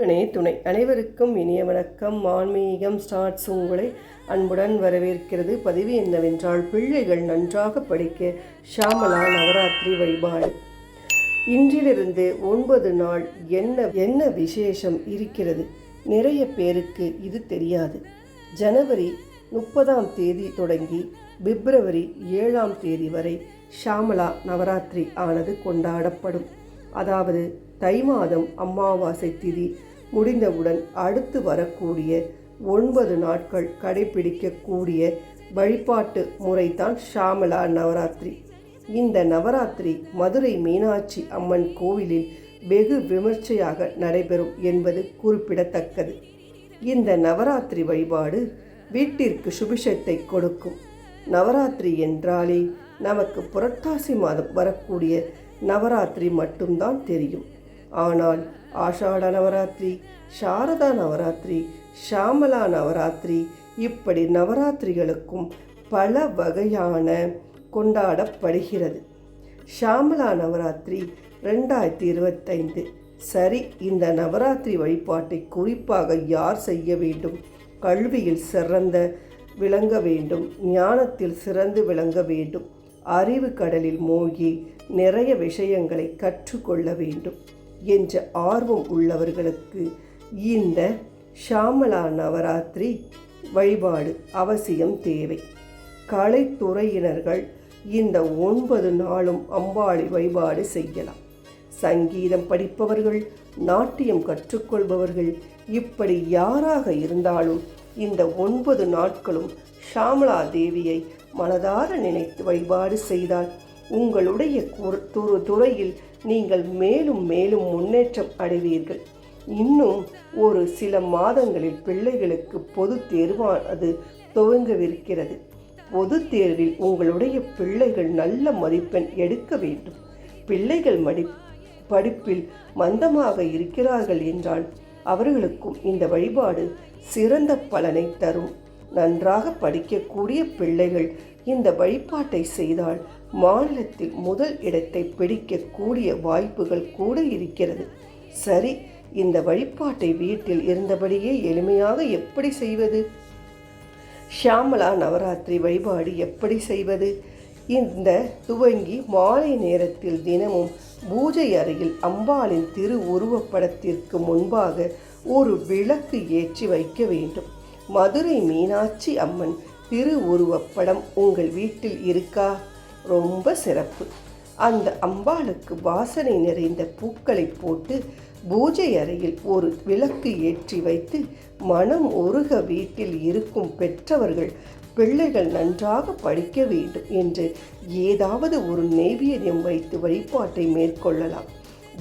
துணை துணை. அனைவருக்கும் இனிய வணக்கம். ஆன்மீகம் ஸ்டார்ட்ஸ் உங்களை அன்புடன் வரவேற்கிறது. பதிவு என்னவென்றால் பிள்ளைகள் நன்றாக படிக்க ஷாமலா நவராத்திரி வழிபாடு. இன்றிலிருந்து ஒன்பது நாள் என்ன என்ன விசேஷம் இருக்கிறது? நிறைய பேருக்கு இது தெரியாது. ஜனவரி முப்பதாம் தேதி தொடங்கி பிப்ரவரி ஏழாம் தேதி வரை ஷாமலா நவராத்திரி ஆனது கொண்டாடப்படும். அதாவது தை மாதம் அமாவாசை திதி முடிந்தவுடன் அடுத்து வரக்கூடிய ஒன்பது நாட்கள் கடைபிடிக்கக்கூடிய வழிபாட்டு முறைதான் ஷாமலா நவராத்திரி. இந்த நவராத்திரி மதுரை மீனாட்சி அம்மன் கோவிலில் வெகு விமர்சையாக நடைபெறும் என்பது குறிப்பிடத்தக்கது. இந்த நவராத்திரி வழிபாடு வீட்டிற்கு சுபிஷத்தை கொடுக்கும். நவராத்திரி என்றாலே நமக்கு புரட்டாசி மாதம் வரக்கூடிய நவராத்திரி மட்டும்தான் தெரியும். ஆனால் ஆஷாட நவராத்திரி சாரதா நவராத்திரி ஷாமலா நவராத்திரி இப்படி நவராத்திரிகளுக்கும் பல வகையான கொண்டாடப்படுகிறது. ஷாமலா நவராத்திரி ரெண்டாயிரத்தி இருபத்தைந்து. சரி இந்த நவராத்திரி வழிபாட்டை குறிப்பாக யார் செய்ய வேண்டும்? கல்வியில் சிறந்த விளங்க வேண்டும் ஞானத்தில் சிறந்து விளங்க வேண்டும் அறிவு கடலில் மூழ்கி நிறைய விஷயங்களை கற்றுக்கொள்ள வேண்டும். என்ற ஆர்வம் உள்ளவர்களுக்கு இந்த ஷாமலா நவராத்திரி வழிபாடு அவசியம் தேவை. கலைத்துறையினர்கள் இந்த ஒன்பது நாளும் அம்பாளி வழிபாடு செய்யலாம். சங்கீதம் படிப்பவர்கள் நாட்டியம் கற்றுக்கொள்பவர்கள் இப்படி யாராக இருந்தாலும் இந்த ஒன்பது நாட்களும் ஷாமலா தேவியை மனதார நினைத்து வழிபாடு செய்தால் உங்களுடைய துறையில் நீங்கள் மேலும் மேலும் முன்னேற்றம் அடைவீர்கள். இன்னும் ஒரு சில மாதங்களில் பிள்ளைகளுக்கு பொது தேர்வானது துவங்கவிருக்கிறது. பொது தேர்வில் உங்களுடைய பிள்ளைகள் நல்ல மதிப்பெண் எடுக்க வேண்டும். பிள்ளைகள் மடி படிப்பில் மந்தமாக இருக்கிறார்கள் என்றால் அவர்களுக்கும் இந்த வழிபாடு சிறந்த பலனை தரும். நன்றாக படிக்கக்கூடிய பிள்ளைகள் இந்த வழிபாட்டை செய்தால் மாநிலத்தில் முதல் இடத்தை பிடிக்கக்கூடிய வாய்ப்புகள் கூட இருக்கிறது. சரி இந்த வழிபாட்டை வீட்டில் இருந்தபடியே எளிமையாக எப்படி செய்வது? ஷியாமலா நவராத்திரி வழிபாடு எப்படி செய்வது? இந்த துவங்கி மாலை நேரத்தில் தினமும் பூஜை அறையில் அம்பாளின் திரு உருவப்படத்திற்கு முன்பாக ஒரு விளக்கு ஏற்றி வைக்க வேண்டும். மதுரை மீனாட்சி அம்மன் திரு உருவப்படம் உங்கள் வீட்டில் இருக்கா? ரொம்ப சிறப்பு. அந்த அம்பாளுக்கு வாசனை நிறைந்த பூக்களை போட்டு பூஜை அறையில் ஒரு விளக்கு ஏற்றி வைத்து மனம் உருக வீட்டில் இருக்கும் பெற்றவர்கள் பிள்ளைகள் நன்றாக படிக்க வேண்டும் என்று ஏதாவது ஒரு நெய்வேதியம் வைத்து வழிபாட்டை மேற்கொள்ளலாம்.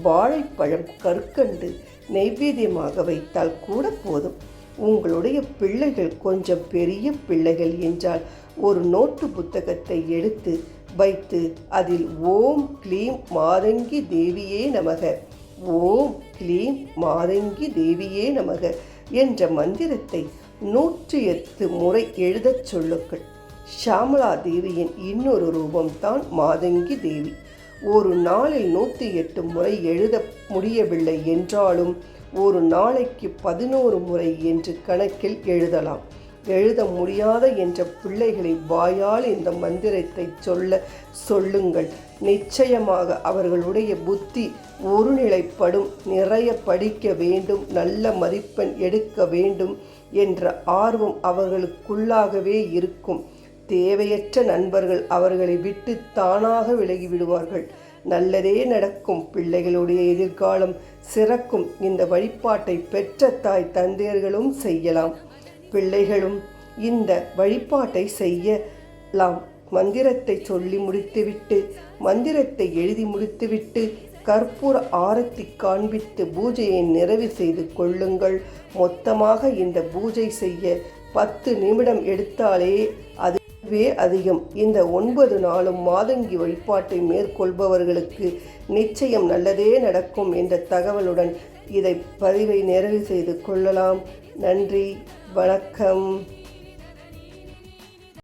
வாழைப்பழம் கற்கண்டு நெய்வேதியமாக வைத்தால் கூட போதும். உங்களுடைய பிள்ளைகள் கொஞ்சம் பெரிய பிள்ளைகள் என்றால் ஒரு நோட்டு புத்தகத்தை எடுத்து வைத்து அதில் ஓம் க்ளீம் மாதங்கி தேவியே நமக ஓம் க்ளீம் மாதங்கி தேவியே நமக என்ற மந்திரத்தை நூற்றி எட்டு முறை எழுதச் சொல்லுங்கள். ஷாமலா தேவியின் இன்னொரு ரூபம்தான் மாதங்கி தேவி. ஒரு நாளில் நூற்றி எட்டு முறை எழுத முடியவில்லை என்றாலும் ஒரு நாளைக்கு பதினோரு முறை என்று கணக்கில் எழுதலாம். எழுத முடியாத என்ற பிள்ளைகளை வாயால் இந்த மந்திரத்தை சொல்ல சொல்லுங்கள். நிச்சயமாக அவர்களுடைய புத்தி ஒருநிலைப்படும் நிறைய படிக்க வேண்டும் நல்ல மதிப்பெண் எடுக்க வேண்டும் என்ற ஆர்வம் அவர்களுக்குள்ளாகவே இருக்கும். தேவையற்ற நண்பர்கள் அவர்களை விட்டு தானாக விலகி விடுவார்கள். நல்லதே நடக்கும். பிள்ளைகளுடைய எதிர்காலம் சிறக்கும். இந்த வழிபாட்டை பெற்ற தாய் தந்தையர்களும் செய்யலாம். பிள்ளைகளும் இந்த வழிபாட்டை செய்யலாம். மந்திரத்தை சொல்லி முடித்துவிட்டு மந்திரத்தை எழுதி முடித்துவிட்டு கற்பூர ஆரத்தி காண்பித்து பூஜையை நிறைவு செய்து கொள்ளுங்கள். மொத்தமாக இந்த பூஜை செய்ய பத்து நிமிடம் எடுத்தாலே அது வே அதிகம். இந்த ஒன்பது நாளும் மாதங்கி வழிபாட்டை மேற்கொள்பவர்களுக்கு நிச்சயம் நல்லதே நடக்கும் என்ற தகவலுடன் இதை பதிவை நிறைவு செய்து கொள்ளலாம். நன்றி வணக்கம்.